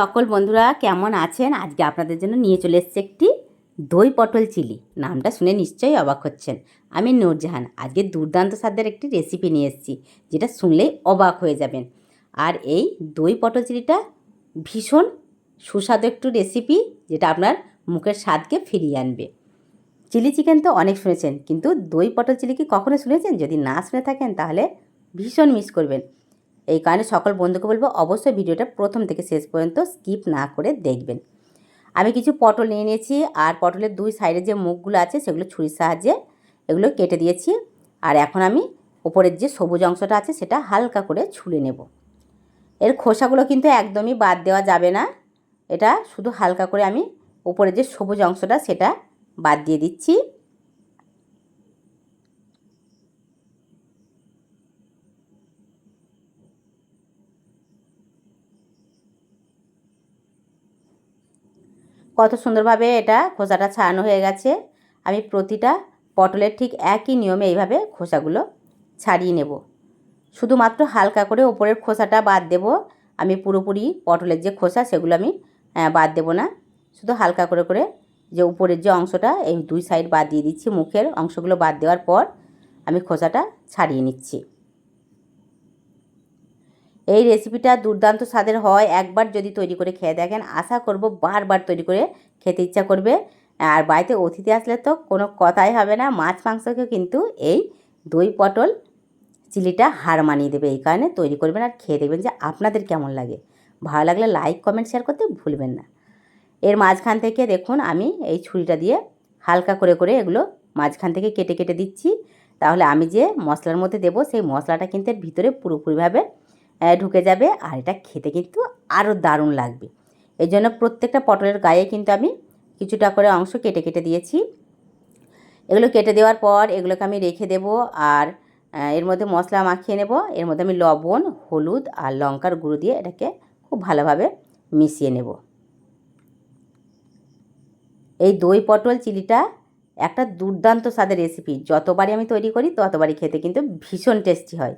সকল বন্ধুরা কেমন আছেন? আজকে আপনাদের জন্য নিয়ে চলে এসেছি একটি দই পটল চিলি। নামটা শুনে নিশ্চয়ই অবাক হচ্ছেন। আমি নূরজাহান। আজকে দুর্দান্ত স্বাদের একটি রেসিপি নিয়ে এসেছি, যেটা শুনলেই অবাক হয়ে যাবেন। আর এই দই পটল চিলিটা ভীষণ সুস্বাদু একটু রেসিপি যেটা আপনার মুখের স্বাদকে ফিরিয়ে আনবে। চিলি চিকেন তো অনেক শুনেছেন, কিন্তু দই পটল চিলি কি কখনো শুনেছেন? যদি না শুনে থাকেন, তাহলে ভীষণ মিস করবেন। এই কারণে সকল বন্ধুকে বলব অবশ্যই ভিডিওটা প্রথম থেকে শেষ পর্যন্ত স্কিপ না করে দেখবেন। আমি কিছু পটল নিয়ে নিয়েছি, আর পটলের দুই সাইডে যে মুখগুলো আছে সেগুলো ছুরির সাহায্যে এগুলো কেটে দিয়েছি। আর এখন আমি ওপরের যে সবুজ অংশটা আছে সেটা হালকা করে ছুলে নেব। এর খোসাগুলো কিন্তু একদমই বাদ দেওয়া যাবে না। এটা শুধু হালকা করে আমি ওপরের যে সবুজ অংশটা সেটা বাদ দিয়ে দিচ্ছি। কত সুন্দরভাবে এটা খোসাটা ছাড়ানো হয়ে গেছে। আমি প্রতিটা পটলের ঠিক একই নিয়মে এইভাবে খোসাগুলো ছাড়িয়ে নেব। শুধুমাত্র হালকা করে ওপরের খোসাটা বাদ দেব। আমি পুরোপুরি পটলের যে খোসা সেগুলো আমি বাদ দেব না। শুধু হালকা করে করে যে উপরের যে অংশটা এই দুই সাইড বাদ দিয়ে দিচ্ছি। মুখের অংশগুলো বাদ দেওয়ার পর আমি খোসাটা ছাড়িয়ে নিচ্ছি। এই রেসিপিটা দুর্দান্ত স্বাদের হয়। একবার যদি তৈরি করে খেয়ে দেখেন, আশা করব বারবার তৈরি করে খেতে ইচ্ছা করবে। আর বাড়িতে অতিথি আসলে তো কোনো কথাই হবে না, মাছ মাংসকে কিন্তু এই দই পটল চিলিটা হার মানিয়ে দেবে। এই কারণে তৈরি করবেন আর খেয়ে দেখবেন যে আপনাদের কেমন লাগে। ভালো লাগলে লাইক কমেন্ট শেয়ার করতে ভুলবেন না। এর মাঝখান থেকে দেখুন, আমি এই ছুরিটা দিয়ে হালকা করে করে এগুলো মাঝখান থেকে কেটে কেটে দিচ্ছি। তাহলে আমি যে মশলার মধ্যে দেবো, সেই মশলাটা কিন্তু এর ভিতরে পুরোপুরিভাবে ঢুকে যাবে। আর এটা খেতে কিন্তু আরও দারুণ লাগবে। এই জন্য প্রত্যেকটা পটলের গায়ে কিন্তু আমি কিছুটা করে অংশ কেটে কেটে দিয়েছি। এগুলো কেটে দেওয়ার পর এগুলোকে আমি রেখে দেব আর এর মধ্যে মশলা মাখিয়ে নেব। এর মধ্যে আমি লবণ, হলুদ আর লঙ্কার গুঁড়ো দিয়ে এটাকে খুব ভালোভাবে মিশিয়ে নেব। এই দই, পটল, চিলিটা একটা দুর্দান্ত স্বাদের রেসিপি যতবারই আমি তৈরি করি, ততবারই খেতে কিন্তু ভীষণ টেস্টি হয়।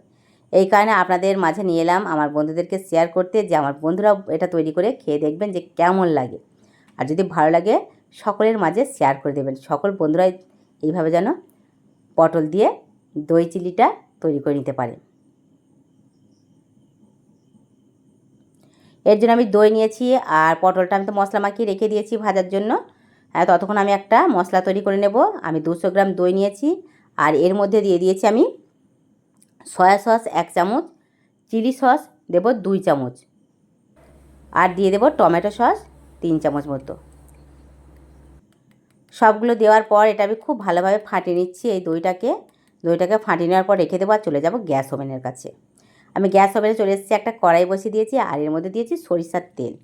এই কারণে আপনাদের মাঝে নিয়ে এলাম আমার বন্ধুদেরকে শেয়ার করতে যে আমার বন্ধুরা এটা তৈরি করে খেয়ে দেখবেন যে কেমন লাগে। আর যদি ভালো লাগে, সকলের মাঝে শেয়ার করে দেবেন। সকল বন্ধুরাই এইভাবে যেন পটল দিয়ে দই চিলিটা তৈরি করে নিতে পারে। এর জন্য আমি দই নিয়েছি আর পটলটা আমি তো মশলা মাখিয়ে রেখে দিয়েছি ভাজার জন্য। হ্যাঁ ততক্ষণ আমি একটা মশলা তৈরি করে নেব। আমি দুশো গ্রাম দই নিয়েছি আর এর মধ্যে দিয়ে দিয়েছি আমি সয়া সস এক চামচ, চিলি সস দেব দুই চামচ আর দিয়ে দেব টমেটো সস তিন চামচ মতো। সবগুলো দেওয়ার পর এটা আমি খুব ভালোভাবে ফাটিয়ে নিচ্ছি এই দইটাকে। দইটাকে ফাটিয়ে নেওয়ার পর রেখে দেবো আর চলে যাব গ্যাস ওভেনের কাছে। আমি গ্যাস ওভেনে চলে এসেছি, একটা কড়াই বসিয়ে দিয়েছি আর এর মধ্যে দিয়েছি সরিষার তেল।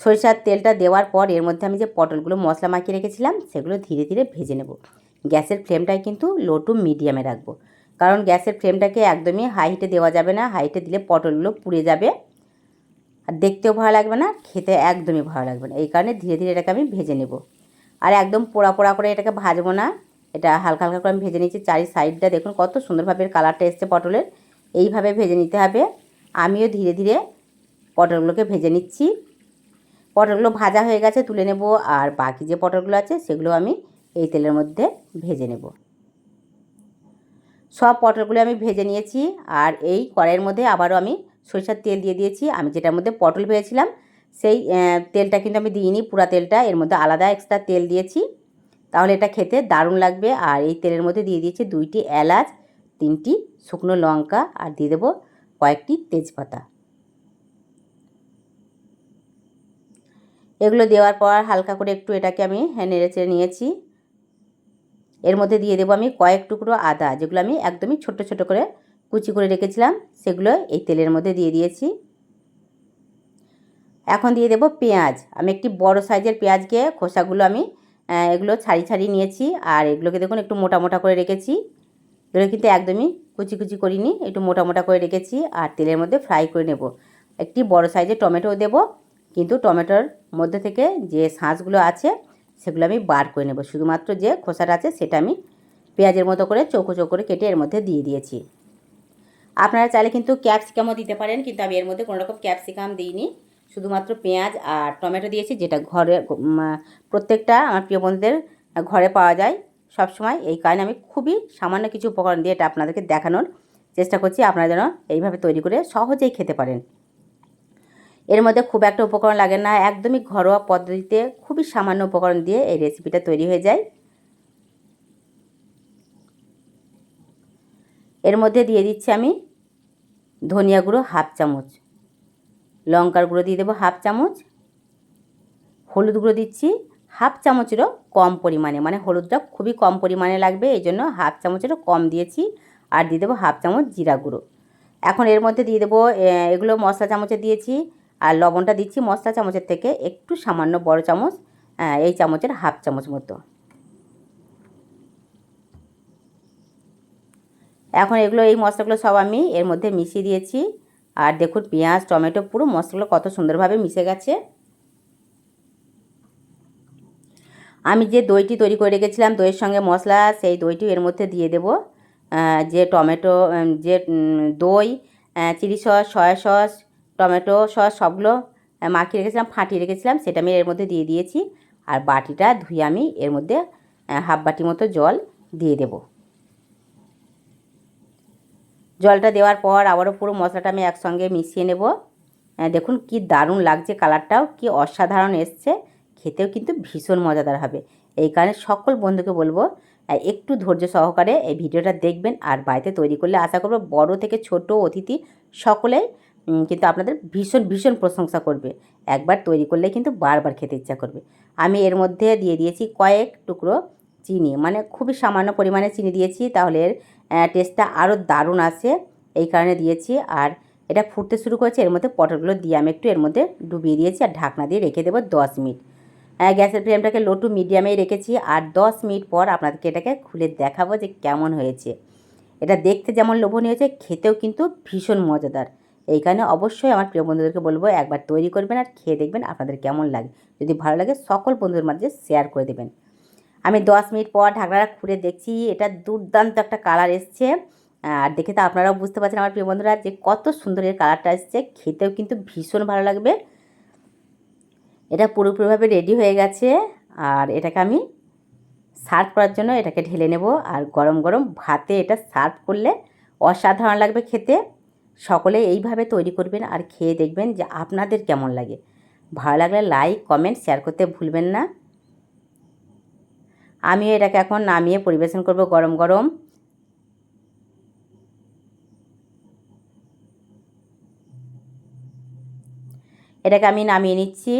সরিষার তেলটা দেওয়ার পর এর মধ্যে আমি যে পটলগুলো মশলা মাখিয়ে রেখেছিলাম, সেগুলো ধীরে ধীরে ভেজে নেব। গ্যাসের ফ্লেমটাই কিন্তু লো টু মিডিয়ামে রাখব। কারণ গ্যাসের ফ্লেমটাকে একদমই হাই হিটে দেওয়া যাবে না। হাই হিটে দিলে পটলগুলো পুড়ে যাবে। আর দেখতেও ভালো লাগবে না, খেতে একদমই ভালো লাগবে না। এই কারণে ধীরে ধীরে এটাকে আমি ভেজে নেব। আর একদম পোড়া পোড়া করে এটাকে ভাজবো না। এটা হালকা হালকা করে আমি ভেজে নিচ্ছি চারি সাইডটা দেখুন কত সুন্দরভাবে কালারটা এসছে পটলের। এইভাবে ভেজে নিতে হবে। আমিও ধীরে ধীরে পটলগুলোকে ভেজে নিচ্ছি। পটলগুলো ভাজা হয়ে গেছে, তুলে নেব। আর বাকি যে পটলগুলো আছে, সেগুলো আমি এই তেলের মধ্যে ভেজে নেব। সব পটলগুলো আমি ভেজে নিয়েছি আর এই কড়াইয়ের মধ্যে আবারও আমি সরিষার তেল দিয়ে দিয়েছি। আমি যেটার মধ্যে পটল ভেজেছিলাম, সেই তেলটা কিন্তু আমি দিইনি, পুরা তেলটা। এর মধ্যে আলাদা এক্সট্রা তেল দিয়েছি। তাহলে এটা খেতে দারুণ লাগবে। আর এই তেলের মধ্যে দিয়ে দিয়েছি দুইটি এলাচ, তিনটি শুকনো লঙ্কা আর দিয়ে দেবো কয়েকটি তেজপাতা। এগুলো দেওয়ার পর হালকা করে একটু এটাকে আমি নেড়ে চেড়ে নিয়েছি। এর মধ্যে দিয়ে দেবো আমি কয়েক টুকরো আদা, যেগুলো আমি একদমই ছোট ছোট করে কুচি করে রেখেছিলাম, সেগুলো এই তেলের মধ্যে দিয়ে দিয়েছি। এখন দিয়ে দেবো পেঁয়াজ। আমি একটি বড় সাইজের পেঁয়াজকে, খোসাগুলো আমি এগুলো ছাড়ি ছাড়িয়ে নিয়েছি, আর এগুলোকে দেখুন একটু মোটা মোটা করে রেখেছি। এগুলো কিন্তু একদমই কুচি কুচি করিনি, একটু মোটা মোটা করে রেখেছি, আর তেলের মধ্যে ফ্রাই করে নেব। একটি বড় সাইজের টমেটো দেব, কিন্তু টমেটোর মধ্যে থেকে যে শাঁসগুলো আছে সেগুলো আমি বার করে নেব। শুধুমাত্র যে খোসাটা আছে সেটা আমি পেঁয়াজের মতো করে চৌকো চৌকো করে কেটে এর মধ্যে দিয়ে দিয়েছি। আপনারা চাইলে কিন্তু ক্যাপসিকামও দিতে পারেন, কিন্তু আমি এর মধ্যে কোনো রকম ক্যাপসিকাম দিইনি। শুধুমাত্র পেঁয়াজ আর টমেটো দিয়েছি, যেটা ঘরে প্রত্যেকটা আমার প্রিয় বন্ধুদের ঘরে পাওয়া যায়। সব সময় এই কারণে আমি খুবই সামান্য কিছু উপকরণ দিয়ে এটা আপনাদেরকে দেখানোর চেষ্টা করছি। আপনারা যেন এইভাবে তৈরি করে সহজেই খেতে পারেন। এর মধ্যে খুব একটা উপকরণ লাগে না, একদমই ঘরোয়া পদ্ধতিতে খুবই সামান্য উপকরণ দিয়ে এই রেসিপিটা তৈরি হয়ে যায়। এর মধ্যে দিয়ে দিচ্ছি আমি ধনিয়া গুঁড়ো হাফ চামচ, লঙ্কার গুঁড়ো দিয়ে দেবো হাফ চামচ, হলুদ গুঁড়ো দিচ্ছি হাফ চামচেরও কম পরিমাণে মানে হলুদটা খুবই কম পরিমাণে লাগবে, এই জন্য হাফ চামচেরও কম দিয়েছি আর দিয়ে দেবো হাফ চামচ জিরা গুঁড়ো। এখন এর মধ্যে দিয়ে দেবো এগুলো মশলা চামচে দিয়েছি আর লবণটা দিচ্ছি মশলা চামচের থেকে, একটু সামান্য বড় চামচ এই চামচের হাফ চামচ মতো। এখন এগুলো, এই মশলাগুলো সব আমি এর মধ্যে মিশিয়ে দিয়েছি। আর দেখুন, পেঁয়াজ, টমেটো পুরো মশলাগুলো কত সুন্দরভাবে মিশে গেছে। আমি যে দইটি তৈরি করে রেখেছিলাম, দইয়ের সঙ্গে মশলা, সেই দইটি এর মধ্যে দিয়ে দেব। যে টমেটো যে দই chilli sauce, soya sauce tomato sauce সবগুলো মাখিয়ে রেখেছিলাম, ফাটিয়ে রেখেছিলাম, সেটা আমি এর মধ্যে দিয়ে দিয়েছি। আর বাটিটা ধুয়ে আমি এর মধ্যে হাফ বাটি মতো জল দিয়ে দেবো। জলটা দেওয়ার পর আবারও পুরো মশলাটা আমি একসঙ্গে মিশিয়ে নেব। দেখুন কি দারুণ লাগছে কালারটাও, কি অসাধারণ এসছে। খেতেও কিন্তু ভীষণ মজাদার হবে। এই কারণে সকল বন্ধুকে বলব একটু ধৈর্য সহকারে এই ভিডিওটা দেখবেন আর বাড়িতে তৈরি করলে আশা করব বড় থেকে ছোট অতিথি সকলেই কিন্তু আপনাদের ভীষণ ভীষণ প্রশংসা করবে। একবার তৈরি করলে কিন্তু বারবার খেতে ইচ্ছা করবে। আমি এর মধ্যে দিয়ে দিয়েছি কয়েক টুকরো চিনি মানে খুবই সামান্য পরিমাণে চিনি দিয়েছি, তাহলে এর টেস্টটা আরও দারুণ আসে এই কারণে দিয়েছি, আর এটা ফুটতে শুরু করেছে, এর মধ্যে পটলগুলো দিয়ে আমি একটু এর মধ্যে ডুবিয়ে দিয়েছি, আর ঢাকনা দিয়ে রেখে দেবো দশ মিনিট। গ্যাসের ফ্লেমটাকে লো টু মিডিয়ামেই রেখেছি, আর দশ মিনিট পর আপনাদেরকে এটাকে খুলে দেখাবো যে কেমন হয়েছে। এটা দেখতে যেমন লোভনীয় হয়েছে, খেতেও কিন্তু ভীষণ মজাদার। এই কারণে অবশ্যই আমার প্রিয় বন্ধুদেরকে বলব, একবার তৈরি করবেন আর খেয়ে দেখবেন আপনাদের কেমন লাগে। যদি ভালো লাগে সকল বন্ধুদের মাঝে শেয়ার করে দেবেন। আমি দশ মিনিট পর ঢাকনাটা খুলে দেখছি, এটা দুর্দান্ত একটা কালার এসছে। আর দেখে তো আপনারাও বুঝতে পারছেন আমার প্রিয় বন্ধুরা যে কত সুন্দর এর কালারটা এসছে, খেতেও কিন্তু ভীষণ ভালো লাগবে। এটা পুরোপুরিভাবে রেডি হয়ে গেছে আর এটাকে আমি সার্ভ করার জন্য এটাকে ঢেলে নেব। আর গরম গরম ভাতে এটা সার্ভ করলে অসাধারণ লাগবে খেতে। সকলে এইভাবে তৈরি করবেন আর খেয়ে দেখবেন যে আপনাদের কেমন লাগে। ভালো লাগলে লাইক কমেন্ট শেয়ার করতে ভুলবেন না। আমি এটাকে এখন নামিয়ে পরিবেশন করব গরম গরম। এটাকে আমি নামিয়ে নিচ্ছি।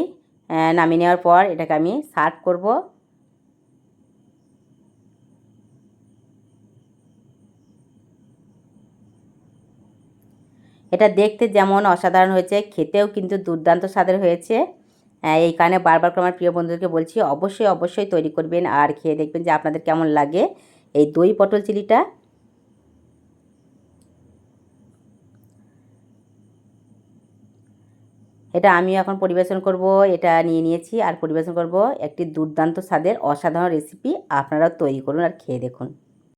নামিয়ে নেওয়ার পর এটাকে আমি সার্ভ করব। এটা দেখতে যেমন অসাধারণ হয়েছে, খেতেও কিন্তু দুর্দান্ত স্বাদের হয়েছে। এই কারণে বারবার আমার প্রিয় বন্ধুদেরকে বলছি, অবশ্যই অবশ্যই তৈরি করবেন আর খেয়ে দেখবেন যে আপনাদের কেমন লাগে এই দই পটল চিলিটা। এটা আমি এখন পরিবেশন করব, এটা নিয়ে নিয়েছি আর পরিবেশন করব একটি দুর্দান্ত স্বাদের অসাধারণ রেসিপি আপনারাও তৈরি করুন আর খেয়ে দেখুন।